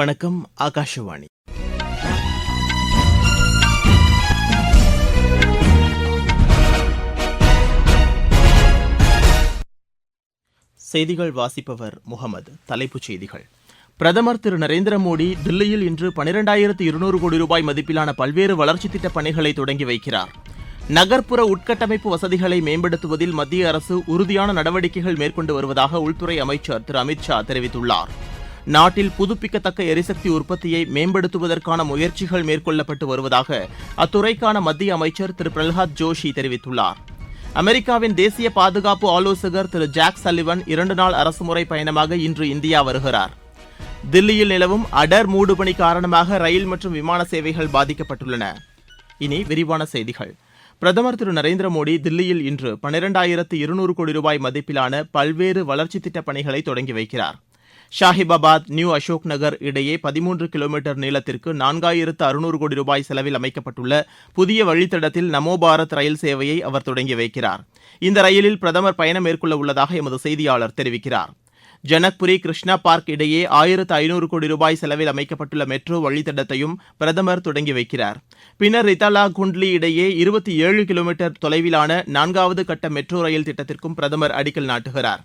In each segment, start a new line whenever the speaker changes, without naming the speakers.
வணக்கம் ஆகாஷவாணி செய்திகள் வாசிப்பவர் முகமது தலைப்புச் செய்திகள் பிரதமர் திரு நரேந்திர மோடி தில்லியில் இன்று பனிரெண்டாயிரத்து இருநூறு கோடி ரூபாய் மதிப்பிலான பல்வேறு வளர்ச்சி திட்ட பணிகளை தொடங்கி வைக்கிறார் நகர்ப்புற உட்கட்டமைப்பு வசதிகளை மேம்படுத்துவதில் மத்திய அரசு உறுதியான நடவடிக்கைகள் மேற்கொண்டு வருவதாக உள்துறை அமைச்சர் திரு அமித் ஷா தெரிவித்துள்ளாா் நாட்டில் புதுப்பிக்கத்தக்க எரிசக்தி உற்பத்தியை மேம்படுத்துவதற்கான முயற்சிகள் மேற்கொள்ளப்பட்டு வருவதாக அத்துறைக்கான மத்திய அமைச்சர் திரு பிரல்ஹாத் ஜோஷி தெரிவித்துள்ளார் அமெரிக்காவின் தேசிய பாதுகாப்பு ஆலோசகர் திரு ஜாக் சல்லிவன் இரண்டு நாள் அரசுமுறை பயணமாக இன்று இந்தியா வருகிறார் தில்லியில் நிலவும் அடர் மூடுபணி காரணமாக ரயில் மற்றும் விமான சேவைகள் பாதிக்கப்பட்டுள்ளன இனி விரிவான செய்திகள் பிரதமர் திரு நரேந்திர மோடி தில்லியில் இன்று பனிரெண்டாயிரத்து இருநூறு கோடி ரூபாய் மதிப்பிலான பல்வேறு வளர்ச்சி திட்டப் பணிகளை தொடங்கி வைக்கிறார் ஷாஹிபாபாத் நியூ அசோக் நகர் இடையே பதிமூன்று கிலோமீட்டர் நீளத்திற்கு நான்காயிரத்து அறுநூறு கோடி ரூபாய் செலவில் அமைக்கப்பட்டுள்ள புதிய வழித்தடத்தில் நமோ பாரத் ரயில் சேவையை அவர் தொடங்கி வைக்கிறார் இந்த ரயிலில் பிரதமர் பயணம் மேற்கொள்ள உள்ளதாக எமது செய்தியாளர் தெரிவிக்கிறார் ஜனக்புரி கிருஷ்ணா பார்க் இடையே ஆயிரத்து ஐநூறு கோடி ரூபாய் செலவில் அமைக்கப்பட்டுள்ள மெட்ரோ வழித்தடத்தையும் பிரதமர் தொடங்கி வைக்கிறார் பின்னர் ரிதாலா குண்ட்லி இடையே இருபத்தி ஏழு கிலோமீட்டர் தொலைவிலான நான்காவது கட்ட மெட்ரோ ரயில் திட்டத்திற்கும் பிரதமர் அடிக்கல் நாட்டுகிறார்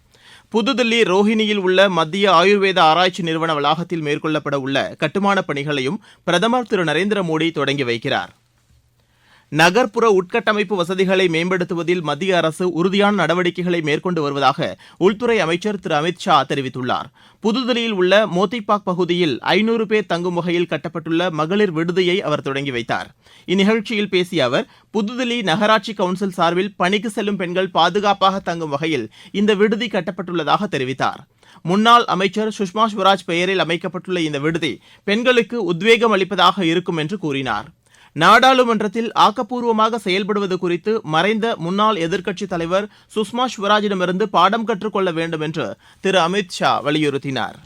புதுதில்லி ரோஹினியில் உள்ள மத்திய ஆயுர்வேத ஆராய்ச்சி நிறுவன வளாகத்தில் மேற்கொள்ளப்பட உள்ள கட்டுமானப் பணிகளையும் பிரதமர் திரு நரேந்திர மோடி தொடங்கி வைக்கிறார் நகர்ப்புற உட்கட்டமைப்பு வசதிகளை மேம்படுத்துவதில் மத்திய அரசு உறுதியான நடவடிக்கைகளை மேற்கொண்டு வருவதாக உள்துறை அமைச்சர் திரு அமித் ஷா தெரிவித்துள்ளார் புதுதில்லியில் உள்ள மோத்திபாக் பகுதியில் ஐநூறு பேர் தங்கும் வகையில் கட்டப்பட்டுள்ள மகளிர் விடுதியை அவர் தொடங்கி வைத்தார் இந்நிகழ்ச்சியில் பேசிய அவர் புதுதில்லி நகராட்சி கவுன்சில் சார்பில் பணிக்கு செல்லும் பெண்கள் பாதுகாப்பாக தங்கும் வகையில் இந்த விடுதி கட்டப்பட்டுள்ளதாக தெரிவித்தார் முன்னாள் அமைச்சர் சுஷ்மா ஸ்வராஜ் பெயரில் அமைக்கப்பட்டுள்ள இந்த விடுதி பெண்களுக்கு உத்வேகம் அளிப்பதாக இருக்கும் என்று கூறினார் நாடாளுமன்றத்தில் ஆக்கப்பூர்வமாக செயல்படுவது குறித்து மறைந்த முன்னாள் எதிர்க்கட்சித் தலைவர் சுஷ்மா ஸ்வராஜிடமிருந்து பாடம் கற்றுக்கொள்ள வேண்டும் என்று திரு அமித் ஷா வலியுறுத்தினார்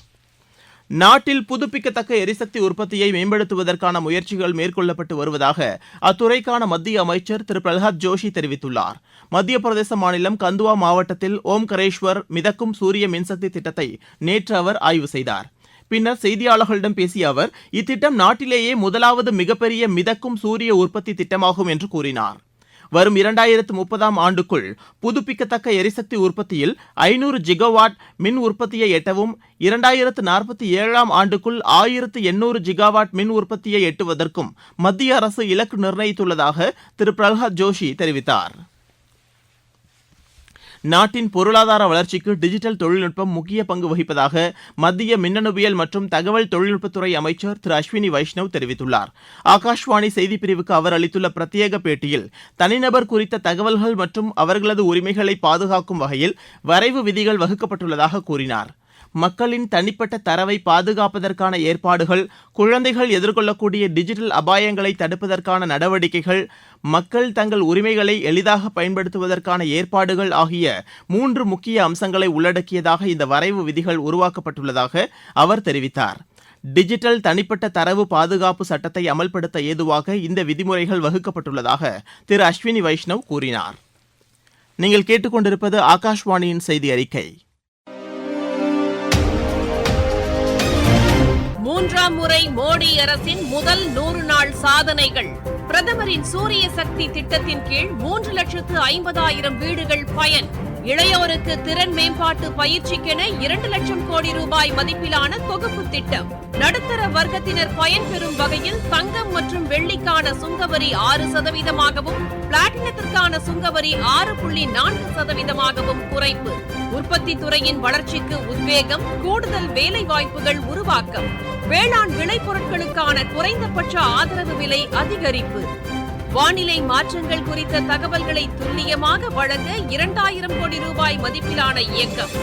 நாட்டில் புதுப்பிக்கத்தக்க எரிசக்தி உற்பத்தியை மேம்படுத்துவதற்கான முயற்சிகள் மேற்கொள்ளப்பட்டு வருவதாக அத்துறைக்கான மத்திய அமைச்சர் திரு பிரகலாத் ஜோஷி தெரிவித்துள்ளார் மத்திய பிரதேச மாநிலம் கந்துவா மாவட்டத்தில் ஓம்கரேஷ்வர் மிதக்கும் சூரிய மின்சக்தி திட்டத்தை நேற்று அவர் ஆய்வு செய்தார் பின்னர் செய்தியாளர்களிடம் பேசிய அவர் இத்திட்டம் நாட்டிலேயே முதலாவது மிகப்பெரிய மிதக்கும் சூரிய உற்பத்தி திட்டமாகும் என்று கூறினார் வரும் இரண்டாயிரத்து முப்பதாம் ஆண்டுக்குள் புதுப்பிக்கத்தக்க எரிசக்தி உற்பத்தியில் ஐநூறு ஜிகாவாட் மின் உற்பத்தியை எட்டவும் இரண்டாயிரத்து நாற்பத்தி ஏழாம் ஆண்டுக்குள் ஆயிரத்து எண்ணூறு ஜிகாவாட் மின் உற்பத்தியை எட்டுவதற்கும் மத்திய அரசு இலக்கு நிர்ணயித்துள்ளதாக திரு பிரகலாத் ஜோஷி தெரிவித்தாா் நாட்டின் பொருளாதார வளர்ச்சிக்கு டிஜிட்டல் தொழில்நுட்பம் முக்கிய பங்கு வகிப்பதாக மத்திய மின்னணுவியல் மற்றும் தகவல் தொழில்நுட்பத்துறை அமைச்சர் திரு அஸ்வினி வைஷ்ணவ் தெரிவித்துள்ளார் ஆகாஷ்வாணி செய்திப்பிரிவுக்கு அவர் அளித்துள்ள பிரத்யேக பேட்டியில் தனிநபர் குறித்த தகவல்கள் மற்றும் அவர்களது உரிமைகளை பாதுகாக்கும் வகையில் வரைவு விதிகள் வகுக்கப்பட்டுள்ளதாக கூறினாா் மக்களின் தனிப்பட்ட தரவை பாதுகாப்பதற்கான ஏற்பாடுகள் குழந்தைகள் எதிர்கொள்ளக்கூடிய டிஜிட்டல் அபாயங்களை தடுப்பதற்கான நடவடிக்கைகள் மக்கள் தங்கள் உரிமைகளை எளிதாக பயன்படுத்துவதற்கான ஏற்பாடுகள் ஆகிய மூன்று முக்கிய அம்சங்களை உள்ளடக்கியதாக இந்த வரைவு விதிகள் உருவாக்கப்பட்டுள்ளதாக அவர் தெரிவித்தார் டிஜிட்டல் தனிப்பட்ட தரவு பாதுகாப்பு சட்டத்தை அமல்படுத்த ஏதுவாக இந்த விதிமுறைகள் வகுக்கப்பட்டுள்ளதாக திரு அஸ்வினி வைஷ்ணவ் கூறினார் நீங்கள் கேட்டுக்கொண்டிருப்பது ஆகாஷ்வாணியின் செய்தி அறிக்கை
மூன்றாம் முறை மோடி அரசின் முதல் நூறு நாள் சாதனைகள் பிரதமரின் சூரிய சக்தி திட்டத்தின் கீழ் மூன்று லட்சத்து ஐம்பதாயிரம் வீடுகள் பயன் இளையோருக்கு திறன் மேம்பாட்டு பயிற்சிக்கென இரண்டு லட்சம் கோடி ரூபாய் மதிப்பிலான தொகுப்பு திட்டம் நடுத்தர வர்க்கத்தினர் பயன்பெறும் வகையில் தங்கம் மற்றும் வெள்ளிக்கான சுங்கவரி ஆறு சதவீதமாகவும் பிளாட்டினத்திற்கான சுங்கவரி ஆறு புள்ளி நான்கு சதவீதமாகவும் குறைப்பு உற்பத்தி துறையின் வளர்ச்சிக்கு உத்வேகம் கூடுதல் வேலை வாய்ப்புகள் உருவாக்கம் வேளாண் விளைபொருட்களுக்கான குறைந்தபட்ச ஆதரவு விலை அதிகரிப்பு வானிலை மாற்றங்கள் குறித்த தகவல்களை துல்லியமாக வழங்க இரண்டாயிரம் கோடி ரூபாய் மதிப்பிலான இயக்கம்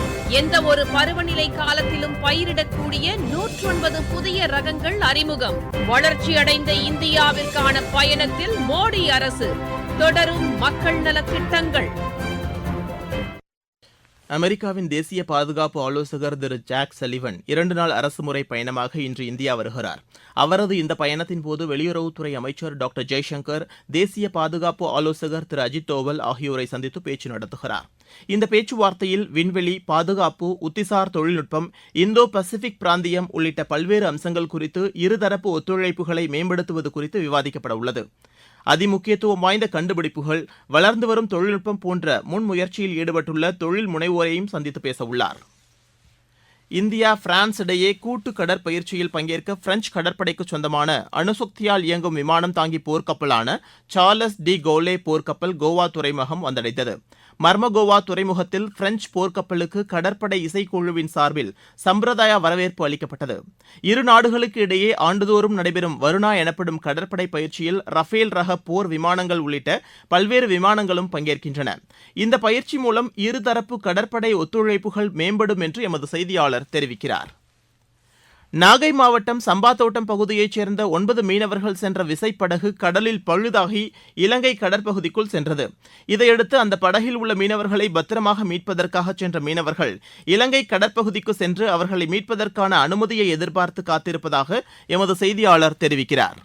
எந்த ஒரு பருவநிலை காலத்திலும் பயிரிடக்கூடிய நூற்றொன்பது புதிய ரகங்கள் அறிமுகம் வளர்ச்சியடைந்த இந்தியாவிற்கான பயணத்தில் மோடி அரசு தொடரும் மக்கள் நல திட்டங்கள்
அமெரிக்காவின் தேசிய பாதுகாப்பு ஆலோசகர் திரு ஜாக் சலிவன் இரண்டு நாள் அரசுமுறை பயணமாக இன்று இந்தியா வருகிறார் அவரது இந்த பயணத்தின் போது வெளியுறவுத்துறை அமைச்சர் டாக்டர் ஜெய்சங்கர் தேசிய பாதுகாப்பு ஆலோசகர் திரு அஜித் தோவல் ஆகியோரை சந்தித்து பேச்சு நடத்துகிறார் இந்த பேச்சுவார்த்தையில் விண்வெளி பாதுகாப்பு உத்திசார் தொழில்நுட்பம் இந்தோ பசிபிக் பிராந்தியம் உள்ளிட்ட பல்வேறு அம்சங்கள் குறித்து இருதரப்பு ஒத்துழைப்புகளை மேம்படுத்துவது குறித்து விவாதிக்கப்பட உள்ளது அதிமுக்கியத்துவம் வாய்ந்த கண்டுபிடிப்புகள் வளர்ந்து வரும் தொழில்நுட்பம் போன்ற முன்முயற்சியில் ஈடுபட்டுள்ள தொழில் முனைவோரையும் சந்தித்து பேசவுள்ளார் இந்தியா பிரான்ஸ் இடையே கூட்டு கடற்பயிற்சியில் பங்கேற்க பிரெஞ்சு கடற்படைக்கு சொந்தமான அணுசக்தியால் இயங்கும் விமானம் தாங்கி போர்க்கப்பலான சார்லஸ் டி கோலே போர்க்கப்பல் கோவா துறைமுகம் வந்தடைந்தது மர்மகோவா துறைமுகத்தில் பிரெஞ்சு போர்க்கப்பலுக்கு கடற்படை இசைக்குழுவின் சார்பில் சம்பிரதாய வரவேற்பு அளிக்கப்பட்டது இரு நாடுகளுக்கு இடையே ஆண்டுதோறும் நடைபெறும் வருணா எனப்படும் கடற்படை பயிற்சியில் ரஃபேல் ரக போர் விமானங்கள் உள்ளிட்ட பல்வேறு விமானங்களும் பங்கேற்கின்றன இந்த பயிற்சி மூலம் இருதரப்பு கடற்படை ஒத்துழைப்புகள் மேம்படும் என்று எமது செய்தியாளர் அவர் தெரிவிக்கிறார் நாகை மாவட்டம் சம்பாத்தோட்டம் பகுதியைச் சேர்ந்த ஒன்பது மீனவர்கள் சென்ற விசைப்படகு கடலில் பழுதாகி இலங்கை கடற்பகுதிக்குள் சென்றது இதையடுத்து அந்த படகில் உள்ள மீனவர்களை பத்திரமாக மீட்பதற்காக சென்ற மீனவர்கள் இலங்கை கடற்பகுதிக்கு சென்று அவர்களை மீட்பதற்கான அனுமதியை எதிர்பார்த்து காத்திருப்பதாக எமது செய்தியாளர் தெரிவிக்கிறார்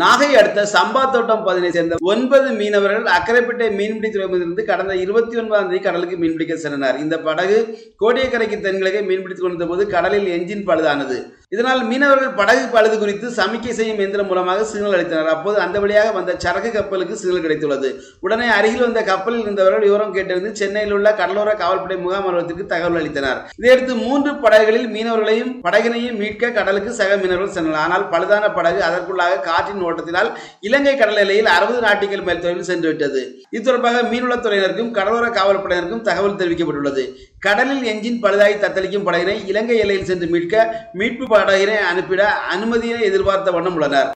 நாகை அடுத்த சம்பா தோட்டம் பகுதியை சேர்ந்த ஒன்பது மீனவர்கள் அக்கரைப்பேட்டை மீன்பிடி துறைமுகத்திலிருந்து கடந்த இருபத்தி ஒன்பதாம் தேதி கடலுக்கு மீன்பிடிக்க சென்றனர் இந்த படகு கோடியக்கரைக்கு தென்கிழக்கை மீன்பிடித்துக் கொண்டிருந்த போது கடலில் என்ஜின் பழுதானது இதனால் மீனவர்கள் படகு பழுது குறித்து சமிக்கை செய்யும் இயந்திரம் மூலமாக சிக்னல் அளித்தனர் அப்போது அந்த வழியாக வந்த சரக்கு கப்பலுக்கு சிக்னல் கிடைத்துள்ளது உடனே அருகில் வந்த கப்பலில் இருந்தவர்கள் விவரம் கேட்டறிந்து சென்னையில் உள்ள கடலோர காவல்படை முகாம் அலுவலகத்திற்கு தகவல் அளித்தனர் இதையடுத்து மூன்று படகுகளில் மீனவர்களையும் படகினையும் மீட்க கடலுக்கு சக மீனவர்கள் சென்றனர் ஆனால் பழுதான படகு அதற்குள்ளாக காற்றின் ஓட்டத்தினால் இலங்கை கடல் எல்லையில் அறுபது நாட்டிகள் மைல் தொலைவில் சென்றுவிட்டது இது தொடர்பாக மீன்வளத்துறையினருக்கும் கடலோர காவல்படையினருக்கும் தகவல் தெரிவிக்கப்பட்டுள்ளது கடலில் எஞ்சின் பழுதாகி தத்தளிக்கும் படையினை இலங்கை எல்லையில் சென்று மீட்க மீட்பு படையினை அனுப்பிட அனுமதியினை எதிர்பார்த்த வண்ணம் உள்ளனர்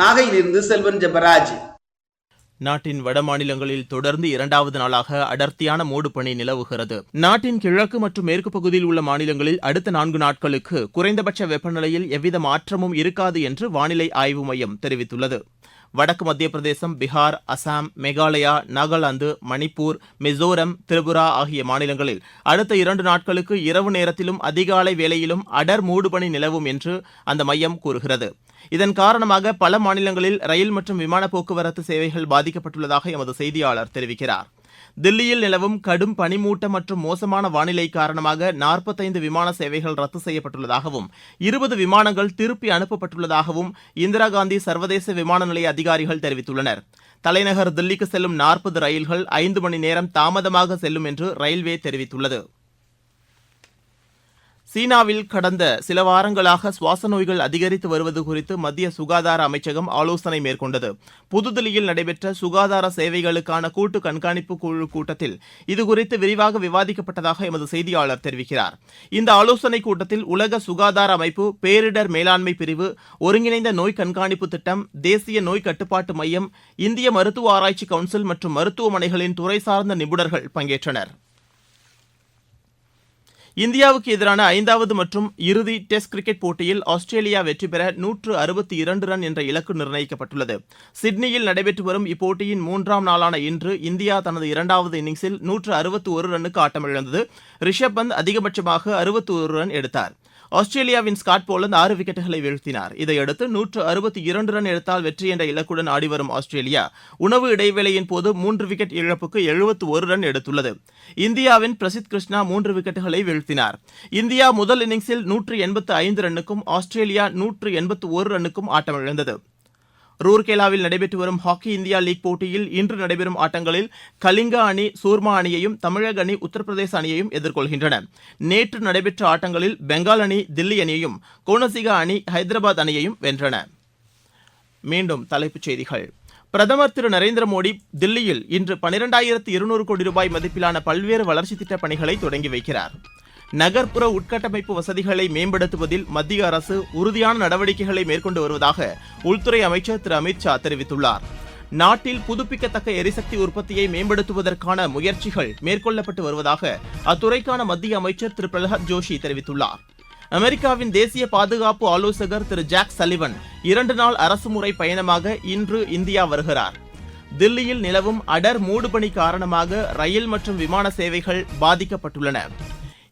நாகையிலிருந்து செல்வன் ஜெபராஜ்
நாட்டின் வட மாநிலங்களில் தொடர்ந்து இரண்டாவது நாளாக அடர்த்தியான மூடு பணி நிலவுகிறது நாட்டின் கிழக்கு மற்றும் மேற்கு பகுதியில் உள்ள மாநிலங்களில் அடுத்த நான்கு நாட்களுக்கு குறைந்தபட்ச வெப்பநிலையில் எவ்வித மாற்றமும் இருக்காது என்று வானிலை ஆய்வு மையம் தெரிவித்துள்ளது வடக்கு மத்திய பிரதேசம் பீகார் அசாம் மேகாலயா நாகாலாந்து மணிப்பூர் மிசோரம் திரிபுரா ஆகிய மாநிலங்களில் அடுத்த இரண்டு நாட்களுக்கு இரவு நேரத்திலும் அதிகாலை வேளையிலும் அடர் மூடுபனி நிலவும் என்று அந்த மையம் கூறுகிறது இதன் காரணமாக பல மாநிலங்களில் ரயில் மற்றும் விமான போக்குவரத்து சேவைகள் பாதிக்கப்பட்டுள்ளதாக எமது செய்தியாளர் தெரிவிக்கிறார் தில்லியில் நிலவும் கடும் பனிமூட்டம் மற்றும் மோசமான வானிலை காரணமாக நாற்பத்தைந்து விமான சேவைகள் ரத்து செய்யப்பட்டுள்ளதாகவும் இருபது விமானங்கள் திருப்பி அனுப்பப்பட்டுள்ளதாகவும் இந்திரா காந்தி சர்வதேச விமான நிலைய அதிகாரிகள் தெரிவித்துள்ளனர் தலைநகர் தில்லிக்கு செல்லும் நாற்பது ரயில்கள் ஐந்து மணி நேரம் தாமதமாக செல்லும் என்று ரயில்வே தெரிவித்துள்ளது சீனாவில் கடந்த சில வாரங்களாக சுவாச நோய்கள் அதிகரித்து வருவது குறித்து மத்திய சுகாதார அமைச்சகம் ஆலோசனை மேற்கொண்டது புதுதில்லியில் நடைபெற்ற சுகாதார சேவைகளுக்கான கூட்டு கண்காணிப்பு குழு கூட்டத்தில் இதுகுறித்து விரிவாக விவாதிக்கப்பட்டதாக எமது செய்தியாளர் தெரிவிக்கிறார் இந்த ஆலோசனைக் கூட்டத்தில் உலக சுகாதார அமைப்பு பேரிடர் மேலாண்மை பிரிவு ஒருங்கிணைந்த நோய் கண்காணிப்பு திட்டம் தேசிய நோய் கட்டுப்பாட்டு மையம் இந்திய மருத்துவ ஆராய்ச்சி கவுன்சில் மற்றும் மருத்துவமனைகளின் துறை சார்ந்த நிபுணர்கள் பங்கேற்றனர் இந்தியாவுக்கு எதிரான ஐந்தாவது மற்றும் இறுதி டெஸ்ட் கிரிக்கெட் போட்டியில் ஆஸ்திரேலியா வெற்றி பெற நூற்று அறுபத்தி இரண்டு ரன் என்ற இலக்கு நிர்ணயிக்கப்பட்டுள்ளது சிட்னியில் நடைபெற்று வரும் இப்போட்டியின் மூன்றாம் நாளான இன்று இந்தியா தனது இரண்டாவது இன்னிங்ஸில் நூற்று அறுபத்து ஒரு ரன்னுக்கு ஆட்டமிழந்தது ரிஷப் பந்த் அதிகபட்சமாக அறுபத்து ஒரு ரன் எடுத்தாா் ஆஸ்திரேலியாவின் ஸ்காட் போலந்து ஆறு விக்கெட்டுகளை வீழ்த்தினார் இதையடுத்து நூற்று அறுபத்தி இரண்டு ரன் எடுத்தால் வெற்றி என்ற இலக்குடன் ஆடிவரும் ஆஸ்திரேலியா உணவு இடைவேளையின் போது மூன்று விக்கெட் இழப்புக்கு எழுபத்து ஒரு ரன் எடுத்துள்ளது இந்தியாவின் பிரசித் கிருஷ்ணா மூன்று விக்கெட்டுகளை வீழ்த்தினார் இந்தியா முதல் இன்னிங்ஸில் நூற்று எண்பத்து ஐந்து ரன்னுக்கும் ஆஸ்திரேலியா நூற்று எண்பத்து ஒரு ரன்னுக்கும் ஆட்டமிழந்தது ரூர்கேலாவில் நடைபெற்று வரும் ஹாக்கி இந்தியா லீக் போட்டியில் இன்று நடைபெறும் ஆட்டங்களில் கலிங்கா அணி சூர்மா அணியையும் தமிழக அணி உத்தரப்பிரதேச அணியையும் எதிர்கொள்கின்றன நேற்று நடைபெற்ற ஆட்டங்களில் பெங்கால் அணி தில்லி அணியையும் கோனசிகா அணி ஹைதராபாத் அணியையும் வென்றன மீண்டும் தலைப்புச் செய்திகள் பிரதமர் திரு நரேந்திர மோடி தில்லியில் இன்று பனிரெண்டாயிரத்து இருநூறு கோடி ரூபாய் மதிப்பிலான பல்வேறு வளர்ச்சித் திட்டப் பணிகளை தொடங்கி வைக்கிறார் நகர்ப்புற உட்கட்டமைப்பு வசதிகளை மேம்படுத்துவதில் மத்திய அரசு உறுதியான நடவடிக்கைகளை மேற்கொண்டு வருவதாக உள்துறை அமைச்சர் திரு அமித்ஷா தெரிவித்துள்ளார் நாட்டில் புதுப்பிக்கத்தக்க எரிசக்தி உற்பத்தியை மேம்படுத்துவதற்கான முயற்சிகள் மேற்கொள்ளப்பட்டு வருவதாக அத்துறைக்கான மத்திய அமைச்சர் திரு பிரகலாத் ஜோஷி தெரிவித்துள்ளார் அமெரிக்காவின் தேசிய பாதுகாப்பு ஆலோசகர் திரு ஜாக் சலிவன் இரண்டு நாள் அரசுமுறை பயணமாக இன்று இந்தியா வருகிறார் தில்லியில் நிலவும் அடர் மூடுபணி காரணமாக ரயில் மற்றும் விமான சேவைகள் பாதிக்கப்பட்டுள்ளன